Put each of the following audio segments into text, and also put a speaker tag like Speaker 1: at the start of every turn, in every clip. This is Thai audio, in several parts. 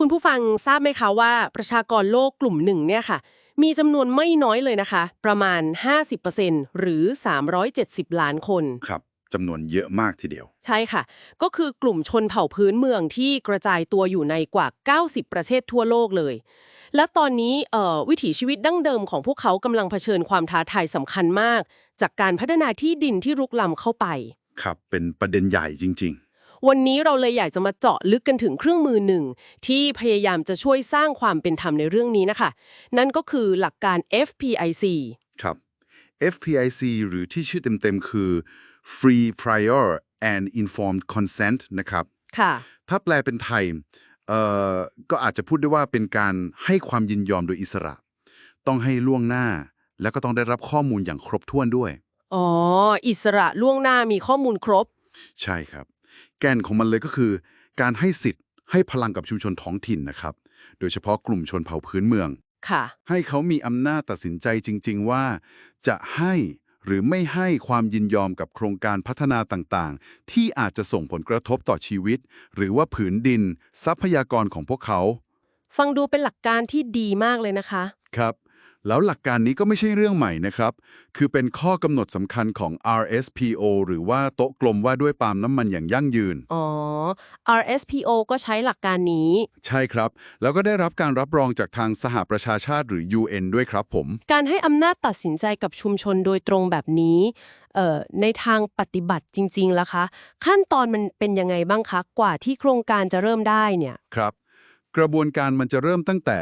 Speaker 1: คุณผู้ฟังทราบไหมคะว่าประชากรโลกกลุ่มหนึ่งเนี่ยค่ะ มีจำนวนไม่น้อยเลยนะคะ ประมาณ 50%หรือ 370 ล้านคน
Speaker 2: ครับจำนวนเยอะมากทีเดียว
Speaker 1: ใช่ค่ะ ก็คือกลุ่มชนเผ่าพื้นเมืองที่กระจายตัวอยู่ในกว่า 90 ประเทศทั่วโลกเลย และตอนนี้เอ่อวิถีชีวิตดั้งเดิมของพวกเขากำลังเผชิญความท้าทายสำคัญมาก จากการพัฒนาที่ดินที่รุกล้ำเข้าไป
Speaker 2: ครับ เป็นประเด็นใหญ่จริง
Speaker 1: วันนี้เราเลยอยากจะมาเจาะลึกกันถึงเครื่องมือหนึ่ง ที่พยายามจะช่วยสร้างความเป็นธรรมในเรื่องนี้นะคะ นั่นก็คือหลักการ FPIC
Speaker 2: ๆครับ FPIC หรือที่ชื่อเต็มๆ คือ Free Prior and Informed Consent นะครับ
Speaker 1: ค่ะ
Speaker 2: ถ้าแปลเป็นไทยเอ่อก็อาจจะพูดได้ว่าเป็นการให้ความยินยอมโดยอิสระ ต้องให้ล่วงหน้า แล้วก็ต้องได้รับข้อมูลอย่างครบถ้วนด้วย
Speaker 1: อ๋อ อิสระล่วงหน้ามีข้อมูลครบ
Speaker 2: ใช่ครับ แกนของมันเลยก็คือ การให้สิทธิ์ให้พลังกับชุมชนท้องถิ่นนะครับ โดยเฉพาะกลุ่มชนเผ่าพื้นเมือง
Speaker 1: ค่ะ
Speaker 2: ให้เขามีอำนาจตัดสินใจจริง ๆ ว่า จะให้หรือไม่ให้ความยินยอมกับโครงการพัฒนาต่างๆ ที่อาจจะส่งผลกระทบต่อชีวิต หรือว่าผืนดิน ทรัพยากรของพวกเขา
Speaker 1: ฟังดูเป็นหลักการที่ดีมากเลยนะคะ
Speaker 2: ครับ แล้วหลักการนี้ก็ไม่ใช่เรื่องใหม่นะครับ คือเป็นข้อกำหนดสำคัญของ RSPO หรือว่าโต๊ะกลมว่าด้วยปาล์มน้ำมันอย่างยั่งยืน
Speaker 1: อ๋อ RSPO ก็ใช้หลักการนี้
Speaker 2: ใช่ครับ แล้วก็ได้รับการรับรองจากทางสหประชาชาติหรือ UN ด้วยครับผม
Speaker 1: การให้อำนาจตัดสินใจกับชุมชนโดยตรงแบบนี้เอ่อในทางปฏิบัติจริงๆล่ะคะ ขั้นตอนมันเป็นยังไงบ้างคะ กว่าที่โครงการจะเริ่มได้เนี่ย
Speaker 2: ครับ กระบวนการมันจะเริ่มตั้งแต่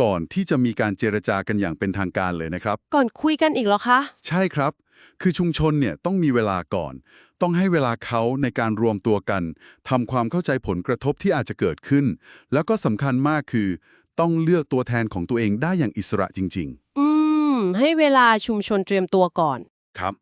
Speaker 2: ก่อนที่จะมีการเจรจากันอย่างเป็นทางการเลยนะครับ
Speaker 1: ก่อนคุยกันอีกเหรอคะ
Speaker 2: ใช่ครับ คือชุมชนเนี่ยต้องมีเวลาก่อน ต้องให้เวลาเขาในการรวมตัวกันทำความเข้าใจผลกระทบที่อาจจะเกิดขึ้น แล้วก็สำคัญมากคือ ต้องเลือกตัวแทนของตัวเองได้อย่างอิสระจริง
Speaker 1: อืม ให้เวลาชุมชนเตรียมตัวก่อน
Speaker 2: ๆครับ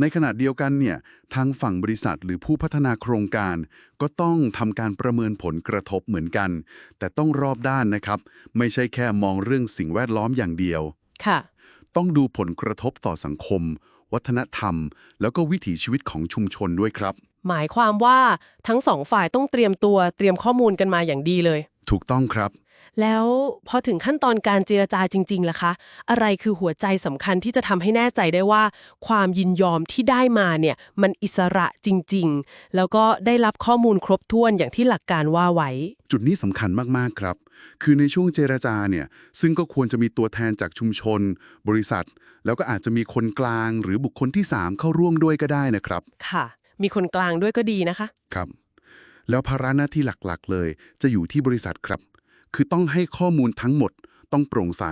Speaker 2: ในขณะเดียวกันเนี่ยทางฝั่งบริษัทหรือผู้พัฒนาโครงการ ก็ต้องทำการประเมินผลกระทบเหมือนกัน แต่ต้องรอบด้านนะครับ ไม่ใช่แค่มองเรื่องสิ่งแวดล้อมอย่างเดียว
Speaker 1: ค่ะ
Speaker 2: ต้องดูผลกระทบต่อสังคม วัฒนธรรม แล้วก็วิถีชีวิตของชุมชนด้วยครับ
Speaker 1: หมายความว่าทั้งสองฝ่ายต้องเตรียมตัวเตรียมข้อมูลกันมาอย่างดีเลย
Speaker 2: ถูกต้องครับ
Speaker 1: แล้วพอถึงขั้นตอนการเจรจาจริงๆล่ะคะ อะไรคือหัวใจสำคัญที่จะทำให้แน่ใจได้ว่า ความยินยอมที่ได้มาเนี่ยมันอิสระจริงๆ แล้วก็ได้รับข้อมูลครบถ้วนอย่างที่หลักการว่าไว้
Speaker 2: จุดนี้สำคัญมากๆครับ คือในช่วงเจรจาเนี่ยซึ่งก็ควรจะมีตัวแทนจากชุมชน บริษัท แล้วก็อาจจะมีคนกลางหรือบุคคลที่ 3 เข้าร่วมด้วยก็ได้นะครับ
Speaker 1: ค่ะ มีคนกลางด้วยก็ดีนะคะ
Speaker 2: ครับ แล้วภาระหน้าที่หลักๆ เลย จะอยู่ที่บริษัทครับ คือต้องให้ข้อมูลทั้งหมด ต้องโปร่งใส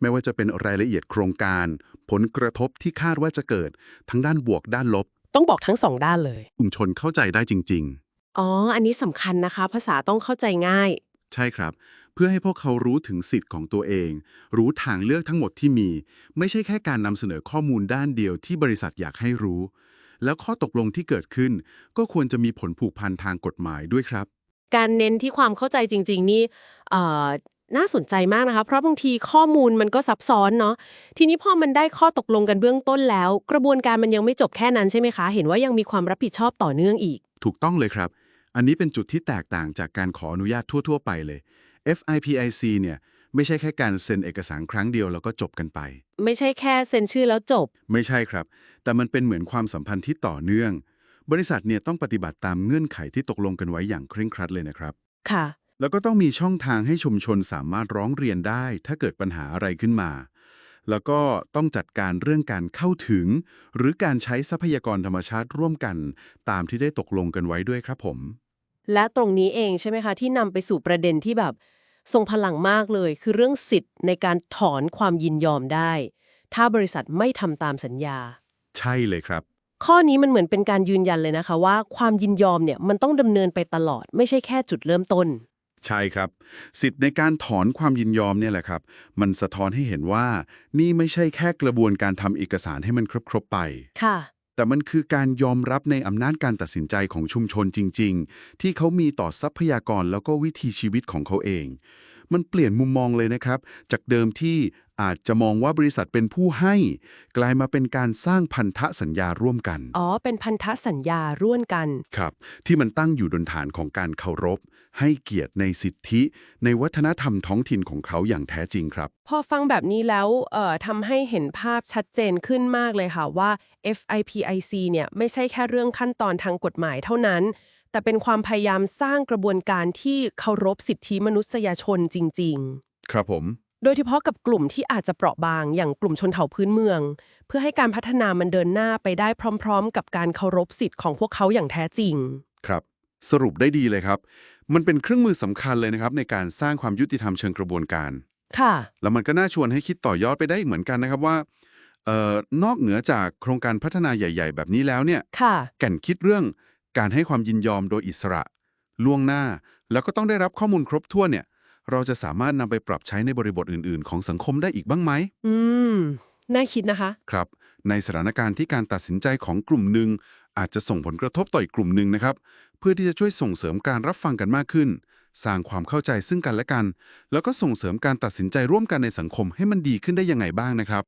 Speaker 2: ไม่ว่าจะเป็นรายละเอียดโครงการ ผลกระทบที่คาดว่าจะเกิด ทั้งด้านบวกด้านลบ
Speaker 1: ต้องบอกทั้งสองด้านเลย
Speaker 2: ชุมชนเข้าใจได้จริง ๆ
Speaker 1: อ๋อ อันนี้สำคัญนะคะ ภาษาต้องเข้าใจง่าย
Speaker 2: ใช่ครับ เพื่อให้พวกเขารู้ถึงสิทธิ์ของตัวเอง รู้ทางเลือกทั้งหมดที่มี ไม่ใช่แค่การนำเสนอข้อมูลด้านเดียวที่บริษัทอยากให้รู้ แล้วข้อตกลงที่เกิดขึ้น ก็ควรจะมีผลผูกพันทางกฎหมายด้วยครับ
Speaker 1: การเน้นที่ความเข้าใจจริง ๆ นี่เอ่อน่าสนใจมากนะคะ เพราะบางทีข้อมูลมันก็ซับซ้อนเนาะ ทีนี้พอมันได้ข้อตกลงกันเบื้องต้นแล้ว กระบวนการมันยังไม่จบแค่นั้นใช่ไหมคะ เห็นว่ายังมีความรับผิดชอบต่อเนื่องอีก
Speaker 2: ถูกต้องเลยครับ อันนี้เป็นจุดที่แตกต่างจากการขออนุญาตทั่ว ๆ ไปเลย FIPIC เนี่ย ไม่ใช่แค่การเซ็นเอกสารครั้งเดียวแล้วก็จบกันไป
Speaker 1: ไม่ใช่แค่เซ็นชื่อแล้วจบ
Speaker 2: ไม่ใช่ครับ แต่มันเป็นเหมือนความสัมพันธ์ที่ต่อเนื่อง บริษัทเนี่ยต้องปฏิบัติตามเงื่อนไขที่ตกลงกันไว้อย่างเคร่งครัดเลยนะครับ
Speaker 1: ค่ะ
Speaker 2: แล้วก็ต้องมีช่องทางให้ชุมชนสามารถร้องเรียนได้ ถ้าเกิดปัญหาอะไรขึ้นมา แล้วก็ต้องจัดการเรื่องการเข้าถึง หรือการใช้ทรัพยากรธรรมชาติร่วมกัน ตามที่ได้ตกลงกันไว้ด้วยครับผม
Speaker 1: และตรงนี้เองใช่ไหมคะที่นำไปสู่ประเด็นที่แบบ ทรงพลังมากเลยคือเรื่องสิทธิ์ในการถอนความยินยอมได้ ถ้าบริษัทไม่ทำตามสัญญา
Speaker 2: ใช่เลยครับ
Speaker 1: ข้อนี้มันเหมือนเป็นการยืนยันเลยนะคะว่าความยินยอมเนี่ยมันต้องดำเนินไปตลอด ไม่ใช่แค่จุดเริ่มต้น
Speaker 2: ใช่ครับ สิทธิ์ในการถอนความยินยอมเนี่ยแหละครับ มันสะท้อนให้เห็นว่า นี่ไม่ใช่แค่กระบวนการทำเอกสารให้มันครบๆไป
Speaker 1: ค่ะ
Speaker 2: แต่มันคือการยอมรับในอำนาจการตัดสินใจของชุมชนจริง ๆ ที่เขามีต่อทรัพยากรแล้วก็วิถีชีวิตของเขาเอง มันเปลี่ยนมุมมองเลยนะครับ จากเดิมที่ อาจจะมองว่าบริษัทเป็นผู้ให้ กลายมาเป็นการสร้างพันธสัญญาร่วมกัน
Speaker 1: อ๋อ เป็นพันธสัญญาร่วมกัน
Speaker 2: ครับ ที่มันตั้งอยู่บนฐานของการเคารพ ให้เกียรติในสิทธิ ในวัฒนธรรมท้องถิ่นของเขาอย่างแท้จริงครับ
Speaker 1: พอฟังแบบนี้แล้วเอ่อทำให้เห็นภาพชัดเจนขึ้นมากเลยค่ะว่า FIPIC เนี่ยไม่ใช่แค่เรื่องขั้นตอนทางกฎหมายเท่านั้นแต่เป็นความพยายามสร้างกระบวนการที่เคารพสิทธิมนุษยชนจริง
Speaker 2: ครับผม
Speaker 1: ๆ โดยเฉพาะกับกลุ่มที่อาจจะเปราะบางอย่างกลุ่มชนเผ่าพื้นเมือง เพื่อให้การพัฒนามันเดินหน้าไปได้พร้อม ๆ กับการเคารพสิทธิ์ของพวกเขาอย่างแท้จริง
Speaker 2: ครับ สรุปได้ดีเลยครับ มันเป็นเครื่องมือสำคัญเลยนะครับ ในการสร้างความยุติธรรมเชิงกระบวนการ
Speaker 1: ค่ะ
Speaker 2: แล้วมันก็น่าชวนให้คิดต่อยอดไปได้อีกเหมือนกันนะครับว่าเอ่อนอกเหนือจากโครงการพัฒนาใหญ่ ๆ แบบนี้แล้วเนี่ย
Speaker 1: ค่ะ
Speaker 2: แก่นคิดเรื่องการให้ความยินยอมโดยอิสระ ล่วงหน้า แล้วก็ต้องได้รับข้อมูลครบถ้วนเนี่ย เราจะสามารถนำไปปรับใช้ในบริบทอื่น ๆ ของสังคมได้อีกบ้างไหม
Speaker 1: อืม น่าคิดนะคะ
Speaker 2: ครับ ในสถานการณ์ที่การตัดสินใจของกลุ่มหนึ่งอาจจะส่งผลกระทบต่ออีกกลุ่มหนึ่งนะครับ เพื่อที่จะช่วยส่งเสริมการรับฟังกันมากขึ้น สร้างความเข้าใจซึ่งกันและกัน แล้วก็ส่งเสริมการตัดสินใจร่วมกันในสังคมให้มันดีขึ้นได้ยังไงบ้างนะครับ